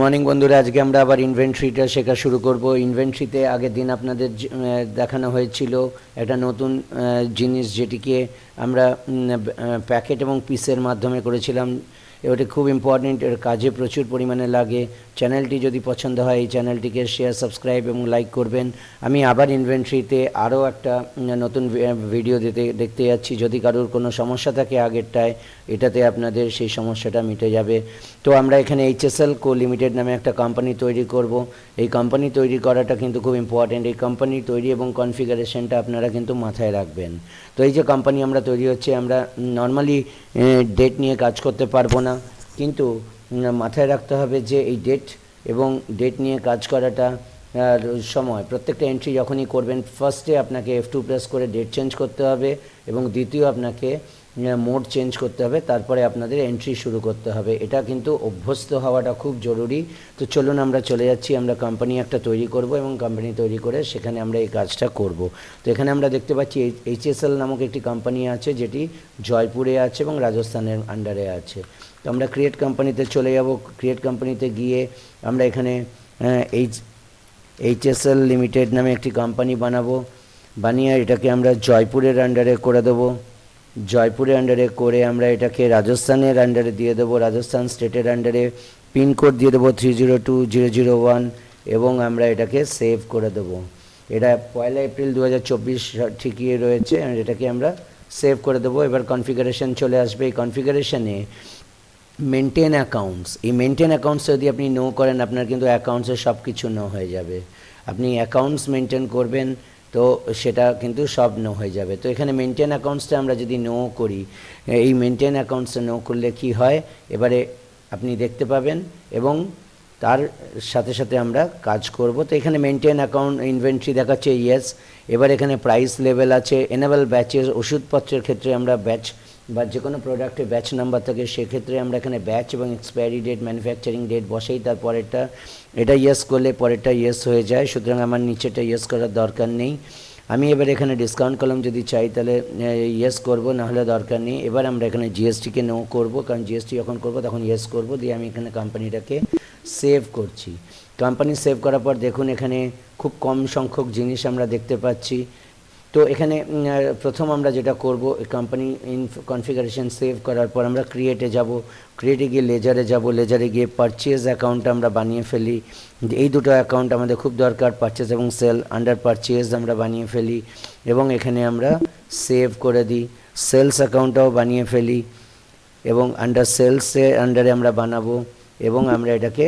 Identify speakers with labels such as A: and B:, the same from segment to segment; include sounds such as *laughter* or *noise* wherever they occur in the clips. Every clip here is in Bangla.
A: মর্নিং বন্ধুরা, আজকে আমরা আবার ইনভেন্ট্রিটা শেখা শুরু করব। ইনভেন্ট্রিতে আগের দিন আপনাদের দেখানো হয়েছিল একটা নতুন জিনিস যেটিকে আমরা প্যাকেট এবং পিসের মাধ্যমে করেছিলাম। এবারে খুব ইম্পর্টেন্ট এর কাজে প্রচুর পরিমাণে লাগে। চ্যানেলটি যদি পছন্দ হয়, এই চ্যানেলটিকে শেয়ার সাবস্ক্রাইব এবং লাইক করবেন। আমি আবার ইনভেন্ট্রিতে আরও একটা নতুন ভিডিও দিতে, দেখতে যাচ্ছি। যদি কারোর কোনো সমস্যা থাকে আগেরটায়, এটাতে আপনাদের সেই সমস্যাটা মিটে যাবে। তো আমরা এখানে এইচএসএল কো লিমিটেড নামে একটা কোম্পানি তৈরি করব। এই কোম্পানি তৈরি করাটা কিন্তু খুব ইম্পর্টেন্ট এই কোম্পানি তৈরি এবং কনফিগারেশনটা আপনারা কিন্তু মাথায় রাখবেন। তো এই যে কোম্পানি আমরা তৈরি হচ্ছে, আমরা নর্মালি ডেট নিয়ে কাজ করতে পারব না। কিন্তু মাথায় রাখতে হবে যে এই ডেট এবং ডেট নিয়ে কাজ করাটা সময়। প্রত্যেকটা এন্ট্রি যখনই করবেন ফার্স্টে আপনাকে এফ টু প্রেস করে ডেট চেঞ্জ করতে হবে এবং দ্বিতীয় আপনাকে মোড চেঞ্জ করতে হবে, তারপরে আপনাদের এন্ট্রি শুরু করতে হবে। এটা কিন্তু অভ্যস্ত হওয়াটা খুব জরুরি। তো চলুন আমরা চলে যাচ্ছি, আমরা কোম্পানি একটা তৈরি করব এবং কোম্পানি তৈরি করে সেখানে আমরা এই কাজটা করব। তো এখানে আমরা দেখতে পাচ্ছি এইচএসএল নামক একটি কোম্পানি আছে যেটি জয়পুরে আছে এবং রাজস্থানের আন্ডারে আছে। তো আমরা ক্রিয়েট কোম্পানিতে চলে যাব ক্রিয়েট কোম্পানিতে গিয়ে আমরা এখানে এইচ এইচএসএল লিমিটেড নামে একটি কোম্পানি বানাবো। বানিয়ে এটাকে আমরা জয়পুরের আন্ডারে করে দেবো। জয়পুরের আন্ডারে করে আমরা এটাকে রাজস্থানের আন্ডারে দিয়ে দেবো। রাজস্থান স্টেটের আন্ডারে পিনকোড দিয়ে দেবো three zero two zero zero one এবং আমরা এটাকে সেভ করে দেবো। এটা পয়লা এপ্রিল দু হাজার চব্বিশ ঠিকই রয়েছে। এটাকে আমরা সেভ করে দেবো। এবার কনফিগারেশন চলে আসবে। এই কনফিগারেশনে মেনটেন অ্যাকাউন্টস এই মেনটেন অ্যাকাউন্টস যদি আপনি নো করেন, আপনার কিন্তু অ্যাকাউন্টসে সব কিছু নো হয়ে যাবে। আপনি অ্যাকাউন্টস মেনটেন করবেন, তো সেটা কিন্তু সব নো হয়ে যাবে। তো এখানে মেনটেন অ্যাকাউন্টসটা আমরা যদি নো করি, এই মেনটেন অ্যাকাউন্টসটা নো করলে কি হয়? এবারে আপনি দেখতে পাবেন এবং তার সাথে সাথে আমরা কাজ করব। তো এখানে মেনটেন অ্যাকাউন্ট ইনভেন্টরি দেখাচ্ছে ইয়েস এবার এখানে প্রাইস লেভেল আছে এনেবল ব্যাচের ওষুধপত্রের ক্ষেত্রে আমরা ব্যাচ বা যে কোনো প্রোডাক্টে ব্যাচ নাম্বার থাকে, সেক্ষেত্রে আমরা এখানে ব্যাচ এবং এক্সপায়ারি ডেট ম্যানুফ্যাকচারিং ডেট বসেই তার পরেরটা এটা ইয়েস করলে পরেরটা ইয়েস হয়ে যায়। সুতরাং আমার নিচেটা ইয়েস করার দরকার নেই। আমি এবার এখানে ডিসকাউন্ট কলম যদি চাই, তাহলে ইয়েস করব নাহলে দরকার নেই। এবার আমরা এখানে জিএসটিকে নো করব, কারণ জিএসটি যখন করব, তখন ইয়েস করব, দিয়ে আমি এখানে কোম্পানিটাকে সেভ করছি। কোম্পানি সেভ করার পর দেখুন, এখানে খুব কম সংখ্যক জিনিস আমরা দেখতে পাচ্ছি। তো এখানে প্রথম আমরা যেটা করব কোম্পানি ইন কনফিগারেশন সেভ করার পর আমরা ক্রিয়েটে যাব। ক্রিয়েটে গিয়ে লেজারে যাব। লেজারে গিয়ে পারচেজ অ্যাকাউন্ট আমরা বানিয়ে ফেলি। এই দুটো অ্যাকাউন্ট আমাদের খুব দরকার পারচেজ এবং সেল আন্ডার পারচেজ আমরা বানিয়ে ফেলি এবং এখানে আমরা সেভ করে দিই। সেলস অ্যাকাউন্টটাও বানিয়ে ফেলি এবং আন্ডার সেলসের আন্ডারে আমরা বানাবো এবং আমরা এটাকে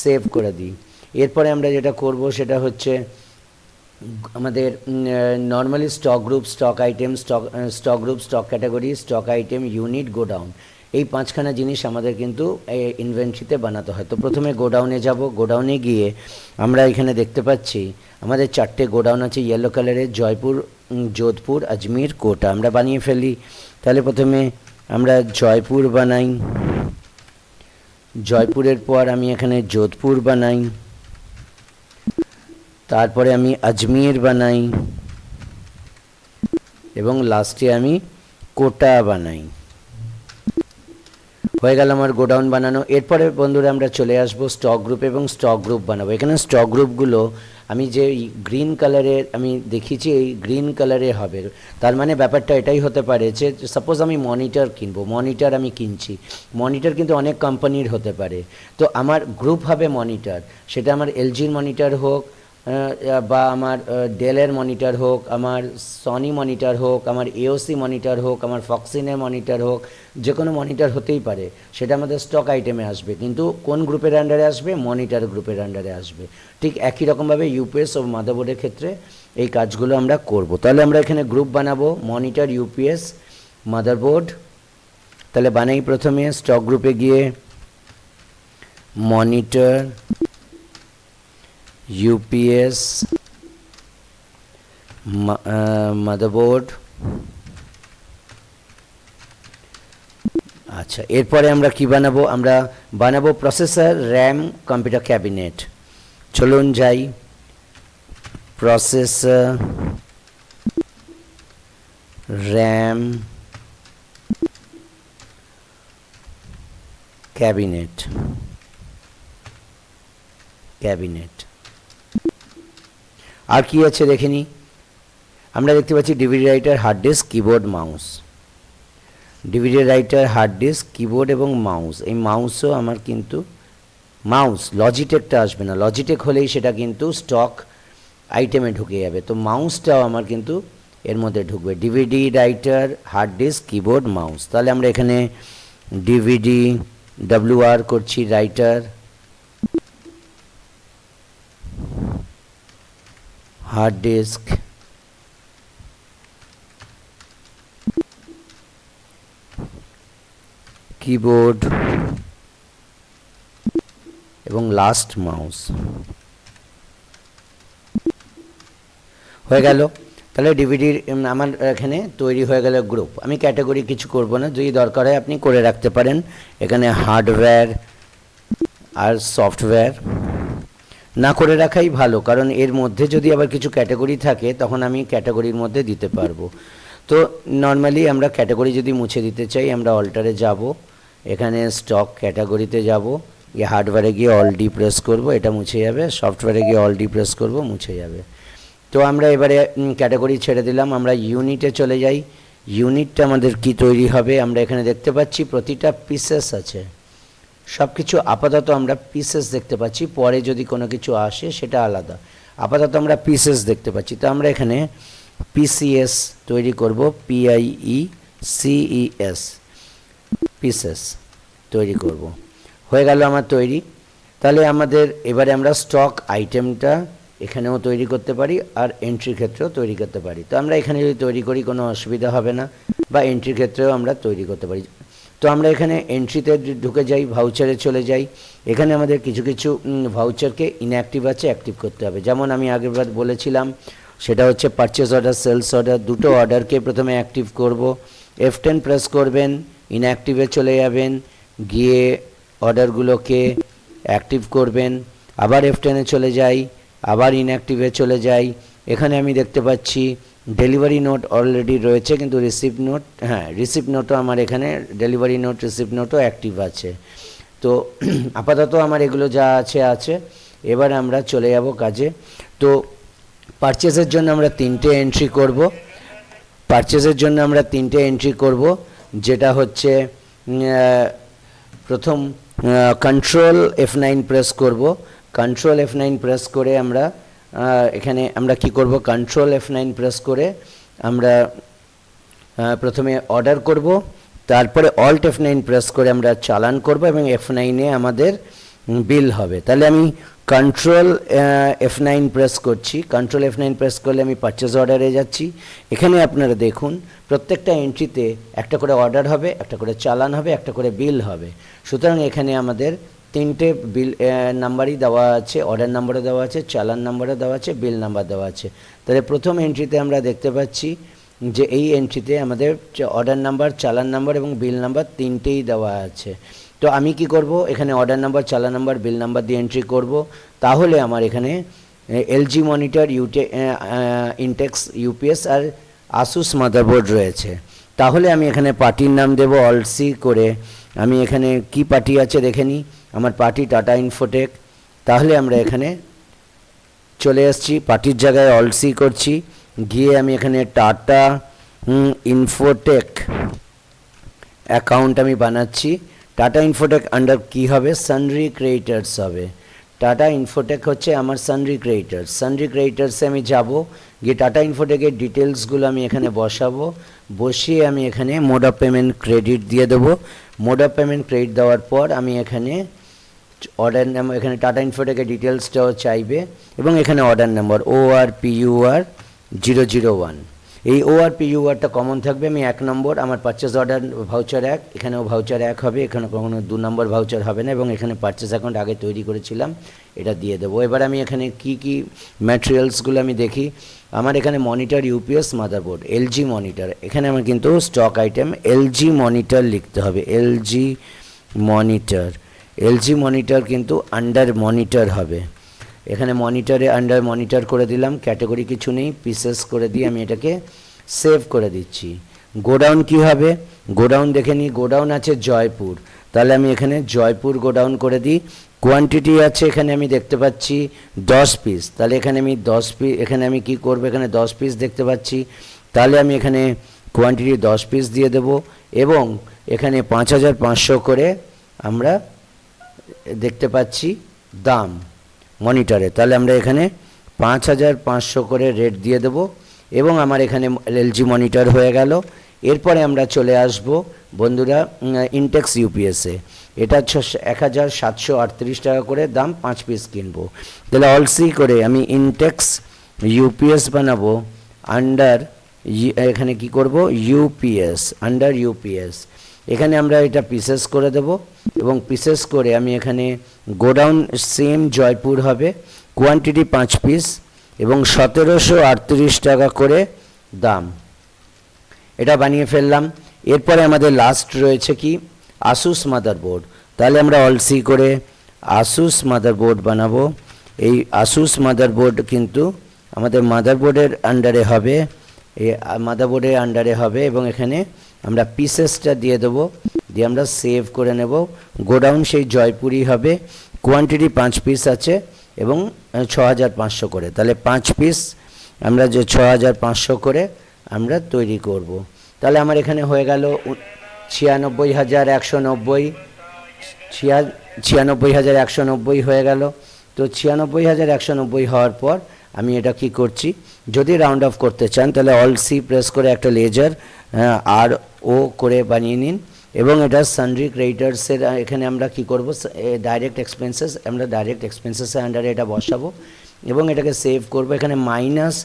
A: সেভ করে দিই। এরপরে আমরা যেটা করব সেটা হচ্ছে আমাদের normally stock group stock item stock stock group stock category stock item unit godown এই পাঁচখানা জিনিস আমাদের কিন্তু ইনভেন্টরিতে বানাতে হয়। তো প্রথমে গোডাউনে যাব। গোডাউনে গিয়ে আমরা এখানে দেখতে পাচ্ছি, আমাদের চারটে গোডাউন আছে ইয়েলো কালারের জয়পুর যোধপুর, আজমির কোটা। আমরা বানিয়ে ফেলি। তাহলে প্রথমে আমরা জয়পুর বানাই। জয়পুরের পর আমি এখানে যোধপুর বানাই। তারপরে আমি আজমির বানাই। এবং লাস্টে আমি কোটা বানাই। হয়ে গেল আমার গোডাউন বানানো। এরপরে বন্ধুরা আমরা চলে আসব স্টক গ্রুপ এবং স্টক গ্রুপ বানাবো। এখানে স্টক গ্রুপগুলো আমি যে গ্রিন কালারের আমি দেখিয়েছি, এই গ্রিন কালারে হবে। তার মানে ব্যাপারটা এটাই হতে পারে যে সাপোজ আমি মনিটর কিনবো মনিটর আমি কিনছি। মনিটর কিন্তু অনেক কোম্পানির হতে পারে। তো আমার গ্রুপ হবে মনিটর সেটা আমার এলজির মনিটর হোক বা আমার ডেলের মনিটর হোক, আমার সনি মনিটর হোক, আমার এওসি মনিটর হোক, আমার ফক্সিনের মনিটর হোক যে কোনো মনিটর হতেই পারে, সেটা আমাদের স্টক আইটেমে আসবে। কিন্তু কোন গ্রুপের আন্ডারে আসবে? মনিটর গ্রুপের আন্ডারে আসবে। ঠিক একই রকমভাবে ইউপিএস ও মাদারবোর্ডের ক্ষেত্রে এই কাজগুলো আমরা করব। তাহলে আমরা এখানে গ্রুপ বানাবো মনিটর ইউপিএস মাদারবোর্ড তাহলে বানাই প্রথমে স্টক গ্রুপে গিয়ে মনিটর ইউপিএস মাদারবোর্ড আচ্ছা এরপরে আমরা কি বানাবো? আমরা বানাবো প্রসেসর র্যাম কম্পিউটার ক্যাবিনেট চলুন যাই। প্রসেসর র্যাম ক্যাবিনেট ক্যাবিনেট আর কি আছে দেখে নিই আমরা দেখতে পাচ্ছি DVD writer hard disk keyboard mouse DVD writer hard disk keyboard এবং মাউস এই মাউসও আমার কিন্তু মাউস লজিটেকটা আসবে না। লজিটেক হলেই সেটা কিন্তু স্টক আইটেমে ঢুকে যাবে। তো মাউসটাও আমার কিন্তু এর মধ্যে ঢুকবে। DVD writer hard disk keyboard mouse তাহলে আমরা এখানে ডিভিডি ডাব্লিউ আর করছি রাইটার হার্ড ডিস্ক কিবোর্ড এবং লাস্ট মাউস হয়ে গেল। তাহলে ডিভিডির আমার এখানে তৈরি হয়ে গেল গ্রুপ আমি ক্যাটাগরি কিছু করব না। যদি দরকার হয় আপনি করে রাখতে পারেন। এখানে হার্ডওয়্যার আর সফটওয়্যার না করে রাখাই ভালো, কারণ এর মধ্যে যদি আবার কিছু ক্যাটাগরি থাকে, তখন আমি ক্যাটাগরির মধ্যে দিতে পারব। তো নর্মালি আমরা ক্যাটাগরি যদি মুছে দিতে চাই, আমরা অল্টারে যাব, এখানে স্টক ক্যাটাগরিতে যাব, গিয়ে হার্ডওয়্যারে গিয়ে অল ডি প্রেস করব, এটা মুছে যাবে সফটওয়্যারে গিয়ে অল ডি প্রেস করব, মুছে যাবে। তো আমরা এবারে ক্যাটাগরি ছেড়ে দিলাম, আমরা ইউনিটে চলে যাই। ইউনিটটা আমাদের কি তৈরি হবে, আমরা এখানে দেখতে পাচ্ছি, প্রতিটা পিসেস আছে। সব কিছু আপাতত আমরা পিসেস দেখতে পাচ্ছি, পরে যদি কোনো কিছু আসে সেটা আলাদা। আপাতত আমরা পিসেস দেখতে পাচ্ছি। তো আমরা এখানে পিসিএস তৈরি করব পিআইই সিইএস পিসেস তৈরি করব। হয়ে গেল আমার তৈরি। তাহলে আমাদের এবারে আমরা স্টক আইটেমটা এখানেও তৈরি করতে পারি আর এন্ট্রির ক্ষেত্রেও তৈরি করতে পারি। তো আমরা এখানে যদি তৈরি করি কোনো অসুবিধা হবে না, বা এন্ট্রির ক্ষেত্রেও আমরা তৈরি করতে পারি। তো আমরা এখানে এন্ট্রিতে ঢুকে যাই ভাউচারে চলে যাই। এখানে আমাদের কিছু কিছু ভাউচারকে ইনঅ্যাক্টিভ আছে অ্যাক্টিভ করতে হবে। যেমন আমি আগেরবার বলেছিলাম, সেটা হচ্ছে পারচেস অর্ডার সেলস অর্ডার দুটো অর্ডারকে প্রথমে অ্যাক্টিভ করব। এফ টেন প্রেস করবেন ইনঅ্যাক্টিভে চলে যাবেন, গিয়ে অর্ডারগুলোকে অ্যাক্টিভ করবেন। আবার এফ টেনে চলে যাই, আবার ইনঅ্যাক্টিভে চলে যাই। এখানে আমি দেখতে পাচ্ছি ডেলিভারি নোট অলরেডি রয়েছে, কিন্তু রিসিভ নোট হ্যাঁ রিসিভ নোটও আমার এখানে, ডেলিভারি নোট রিসিভ নোটও অ্যাক্টিভ আছে। তো *clears throat* আপাতত আমার এগুলো যা আছে আছে। এবার আমরা চলে যাব কাজে। তো পারচেসের জন্য আমরা তিনটে এন্ট্রি করব। পারচেসের জন্য আমরা তিনটে এন্ট্রি করব, যেটা হচ্ছে প্রথম কন্ট্রোল এফ নাইন প্রেস করব। কন্ট্রোল এফ নাইন প্রেস করে আমরা এখানে আমরা কি করব? কন্ট্রোল এফ নাইন প্রেস করে আমরা প্রথমে অর্ডার করব, তারপরে অল্ট এফ নাইন প্রেস করে আমরা চালান করব এবং এফ নাইনে আমাদের বিল হবে। তাহলে আমি কন্ট্রোল এফ নাইন প্রেস করছি। কন্ট্রোল এফ নাইন প্রেস করলে আমি পারচেজ অর্ডারে যাচ্ছি। এখানে আপনারা দেখুন, প্রত্যেকটা এন্ট্রিতে একটা করে অর্ডার হবে, একটা করে চালান হবে, একটা করে বিল হবে। সুতরাং এখানে আমাদের তিনটে বিল নাম্বারই দেওয়া আছে অর্ডার নাম্বারও দেওয়া আছে, চালান নাম্বারও দেওয়া আছে বিল নাম্বার দেওয়া আছে। তাহলে প্রথম এন্ট্রিতে আমরা দেখতে পাচ্ছি যে এই এন্ট্রিতে আমাদের অর্ডার নাম্বার চালান নাম্বার এবং বিল নাম্বার তিনটেই দেওয়া আছে। তো আমি কি করব? এখানে order number challan number bill number দিয়ে এন্ট্রি করব। তাহলে আমার এখানে এলজি মনিটর ইউটে ইনটেক্স ইউপিএস আর আসুস মাদারবোর্ড রয়েছে। তাহলে আমি এখানে পার্টির নাম দেব অলসি করে আমি এখানে কি পার্টি আছে দেখে নিই। আমার পার্টি টাটা ইনফোটেক। তাহলে আমরা এখানে চলে আসছি পার্টির জায়গায় অলসি করছি। গিয়ে আমি এখানে টাটা ইনফোটেক অ্যাকাউন্ট আমি বানাচ্ছি। টাটা ইনফোটেক আন্ডার কি হবে? সানরি ক্রিয়েটার্স হবে। টাটা ইনফোটেক হচ্ছে আমার সানরি ক্রিয়েটার্স সানরি ক্রিয়েটার্সে আমি যাব। গিয়ে টাটা ইনফোটেকের ডিটেলসগুলো আমি এখানে বসাবো। বসিয়ে আমি এখানে মোড অফ পেমেন্ট ক্রেডিট দিয়ে দেবো। মোড অফ পেমেন্ট ক্রেডিট দেওয়ার পর আমি এখানে অর্ডার নাম্বার এখানে টাটা ইনফোটেকের ডিটেলসটাও চাইবে এবং এখানে order number O R P U R zero zero one এই O R P U common থাকবে, আমি এক নম্বর, আমার পারচেস অর্ডার ভাউচার এক, এখানেও ভাউচার এক হবে, এখানে কখনো দু নম্বর ভাউচার হবে না, এবং এখানে পারচেস অ্যাকাউন্ট আগে তৈরি করেছিলাম, এটা দিয়ে দেবো। এবার আমি এখানে কি কি ম্যাটেরিয়ালসগুলো আমি দেখি, আমার এখানে monitor UPS motherboard LG monitor এখানে আমার কিন্তু স্টক আইটেম এলজি মনিটর লিখতে হবে এলজি মনিটর এলজি মনিটর কিন্তু আন্ডার মনিটর হবে। এখানে মনিটরে আন্ডার মনিটর করে দিলাম ক্যাটাগরি কিছু নেই পিসেস করে দিয়ে আমি এটাকে সেভ করে দিচ্ছি। গোডাউন কি হবে? গোডাউন দেখে নিই গোডাউন আছে জয়পুর। তাহলে আমি এখানে জয়পুর গোডাউন করে দিই। কোয়ান্টিটি আছে, এখানে আমি দেখতে পাচ্ছি দশ পিস তাহলে এখানে আমি দশ পিস এখানে আমি কি করব? এখানে দশ পিস দেখতে পাচ্ছি। তাহলে আমি এখানে কোয়ান্টিটি দশ পিস দিয়ে দেব এবং এখানে পাঁচ হাজার পাঁচশো করে আমরা দেখতে পাচ্ছি দাম। মনিটরে। তাহলে আমরা এখানে পাঁচ হাজার পাঁচশো করে রেট দিয়ে দেব এবং আমার এখানে এলজি মনিটর হয়ে গেল। এরপরে আমরা চলে আসব বন্ধুরা ইনটেক্স ইউপিএসে এটা এক হাজার সাতশো আটত্রিশ টাকা করে দাম, পাঁচ পিস কিনবো। তাহলে অলসি করে আমি ইনটেক্স ইউপিএস বানাবো। আন্ডার এখানে কি করব? ইউপিএস আন্ডার ইউপিএস এখানে আমরা এটা পিসেস করে দেব এবং পিসেস করে আমি এখানে গোডাউন সেম জয়পুর হবে কোয়ান্টিটি পাঁচ পিস এবং সতেরোশো আটত্রিশ টাকা করে দাম। এটা বানিয়ে ফেললাম। এরপরে আমাদের লাস্ট রয়েছে কি? আসুস মাদারবোর্ড তাহলে আমরা অলসি করে আসুস মাদারবোর্ড বানাবো। এই আসুস মাদারবোর্ড কিন্তু আমাদের মাদারবোর্ডের আন্ডারে হবে এই মাদারবোর্ডের আন্ডারে হবে এবং এখানে আমরা পিসেসটা দিয়ে দেবো, দিয়ে আমরা সেভ করে নেব। গোডাউন সেই জয়পুরি হবে কোয়ান্টিটি পাঁচ পিস আছে এবং ছ হাজার পাঁচশো করে। তাহলে পাঁচ পিস আমরা যে ছ হাজার পাঁচশো করে আমরা তৈরি করব। তাহলে আমার এখানে হয়ে গেল ছিয়ানব্বই হাজার একশো নব্বই। ছিয়া, ছিয়ানব্বই হাজার একশো নব্বই হয়ে গেল। তো ছিয়ানব্বই হাজার একশো নব্বই হওয়ার পর আমি এটা কি করছি? যদি রাউন্ড অফ করতে চান, তাহলে অল সি প্রেস করে একটা লেজার আর ও করে বানিয়ে নিন। এবং এটা সানরি ক্রেডিটার্সের এখানে আমরা কি করব? ডাইরেক্ট এক্সপেন্সেস আমরা ডাইরেক্ট এক্সপেন্সেসের আন্ডারে এটা বসাবো। এবং এটাকে সেভ করব। এখানে মাইনাস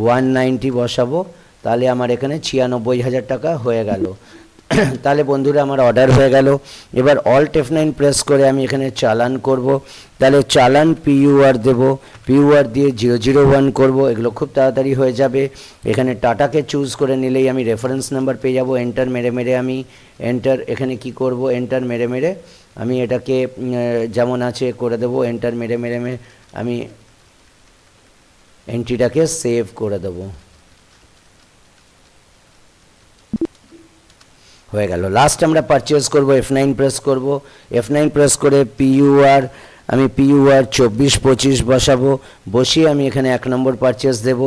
A: ওয়ান নাইনটি বসাবো। তাহলে আমার এখানে ছিয়ানব্বই হাজার টাকা হয়ে গেল। *coughs* তাহলে বন্ধুরা আমার অর্ডার হয়ে গেল। এবার অল্ট এফ নাইন প্রেস করে আমি এখানে চালান করব। তাহলে চালান পিইউআর দেব। পিইউআর দিয়ে জিরো জিরো ওয়ান করব। এগুলো খুব তাড়াতাড়ি হয়ে যাবে। এখানে টাটাকে চুজ করে নিলেই আমি রেফারেন্স নাম্বার পেয়ে যাব। এন্টার মেরে মেরে আমি। এন্টার এখানে কি করব? এন্টার মেরে মেরে আমি এটাকে যেমন আছে করে দেব। এন্টার মেরে মেরে আমি এন্ট্রিটাকে সেভ করে দেবো। হয়ে গেল। লাস্ট আমরা পারচেস করব এফ নাইন প্রেস করব। এফ নাইন প্রেস করে পিইউআর আমি পিইউআর চব্বিশ পঁচিশ বসাবো। বসিয়ে আমি এখানে এক নম্বর পারচেস দেব।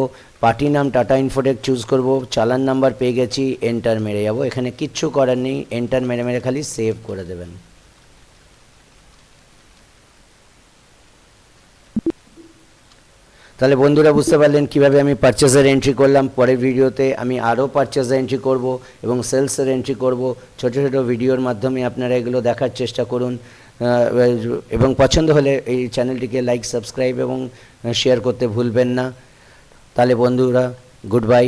A: পার্টি নাম টাটা ইনফোটেক চুজ করব। চালান নাম্বার পেয়ে গেছি এন্টার মেরে যাব। এখানে কিচ্ছু করার নেই এন্টার মেরে মেরে খালি সেভ করে দেবেন। তাহলে বন্ধুরা বুঝতে পারলেন কীভাবে আমি পারচেজের এন্ট্রি করলাম। পরের ভিডিওতে আমি আরও পারচেজের এন্ট্রি করব এবং সেলসের এন্ট্রি করব। ছোট ছোট ভিডিওর মাধ্যমে আপনারা এগুলো দেখার চেষ্টা করুন। এবং পছন্দ হলে এই চ্যানেলটিকে লাইক সাবস্ক্রাইব এবং শেয়ার করতে ভুলবেন না। তাহলে বন্ধুরা গুড বাই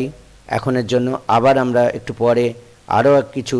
A: এখনের জন্য আবার আমরা একটু পরে আরও কিছু